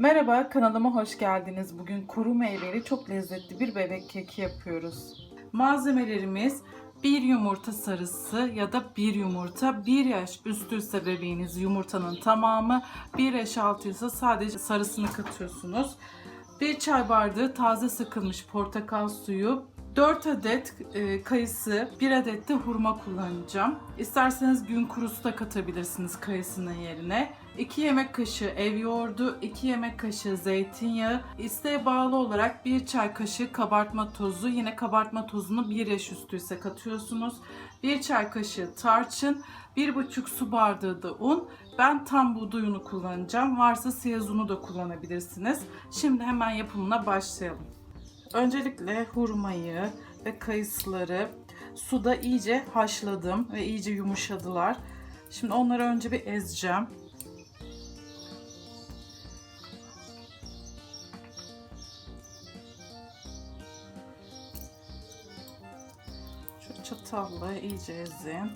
Merhaba, kanalıma hoş geldiniz. Bugün kuru meyveli çok lezzetli bir bebek keki yapıyoruz. Malzemelerimiz bir yumurta sarısı ya da bir yumurta, 1 yaş üstü ise bebeğiniz yumurtanın tamamı, 1 yaş altı ise sadece sarısını katıyorsunuz. 1 çay bardağı taze sıkılmış portakal suyu, 4 adet e, kayısı, 1 adet de hurma kullanacağım. İsterseniz gün kurusu da katabilirsiniz kayısının yerine. 2 yemek kaşığı ev yoğurdu, 2 yemek kaşığı zeytinyağı, isteğe bağlı olarak 1 çay kaşığı kabartma tozu, yine kabartma tozunu 1 yaş üstü ise katıyorsunuz. 1 çay kaşığı tarçın, 1,5 su bardağı da un. Ben tam buğday unu kullanacağım. Varsa siyaz unu da kullanabilirsiniz. Şimdi hemen yapımına başlayalım. Öncelikle hurmayı ve kayısıları suda iyice haşladım ve iyice yumuşadılar. Şimdi onları önce bir ezeceğim. Çatalla iyice ezin.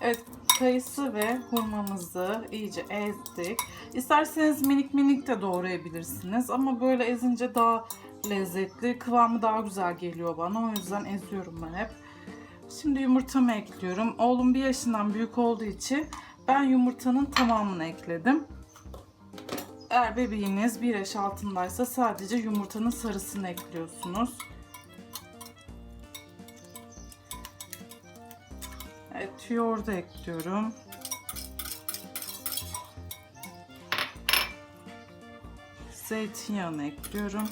Evet, kayısı ve hurmamızı iyice ezdik. İsterseniz minik minik de doğrayabilirsiniz ama böyle ezince daha lezzetli, kıvamı daha güzel geliyor bana. O yüzden eziyorum ben hep. Şimdi yumurtamı ekliyorum. Oğlum bir yaşından büyük olduğu için ben yumurtanın tamamını ekledim. Eğer bebeğiniz bir yaş altındaysa sadece yumurtanın sarısını ekliyorsunuz. Evet, yoğurdu ekliyorum. Zeytinyağını ekliyorum.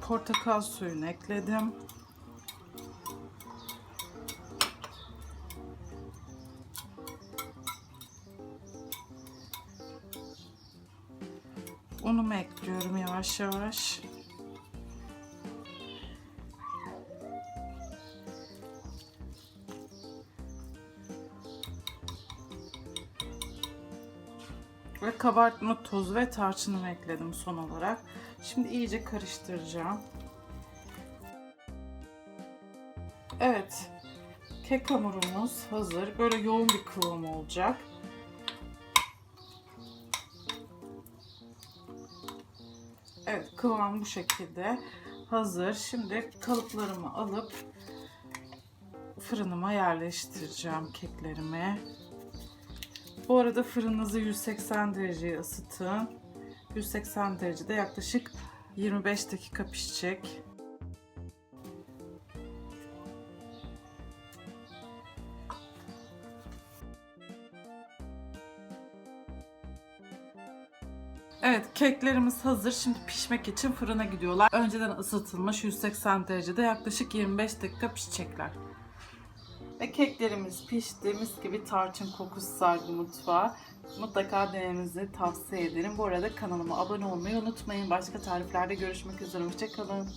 Portakal suyunu ekledim. Unumu ekliyorum yavaş yavaş. Ve kabartma tozu ve tarçınımı ekledim son olarak. Şimdi iyice karıştıracağım. Evet. Kek hamurumuz hazır. Böyle yoğun bir kıvam olacak. Evet kıvam bu şekilde hazır. Şimdi kalıplarımı alıp fırınıma yerleştireceğim keklerimi. Bu arada fırınınızı 180 dereceye ısıtın. 180 derecede yaklaşık 25 dakika pişecek. Evet keklerimiz hazır. Şimdi pişmek için fırına gidiyorlar. Önceden ısıtılmış 180 derecede yaklaşık 25 dakika pişecekler. Ve keklerimiz pişti. Mis gibi tarçın kokusu sardı mutfağa. Mutlaka denemenizi tavsiye ederim. Bu arada kanalıma abone olmayı unutmayın. Başka tariflerde görüşmek üzere. Hoşçakalın.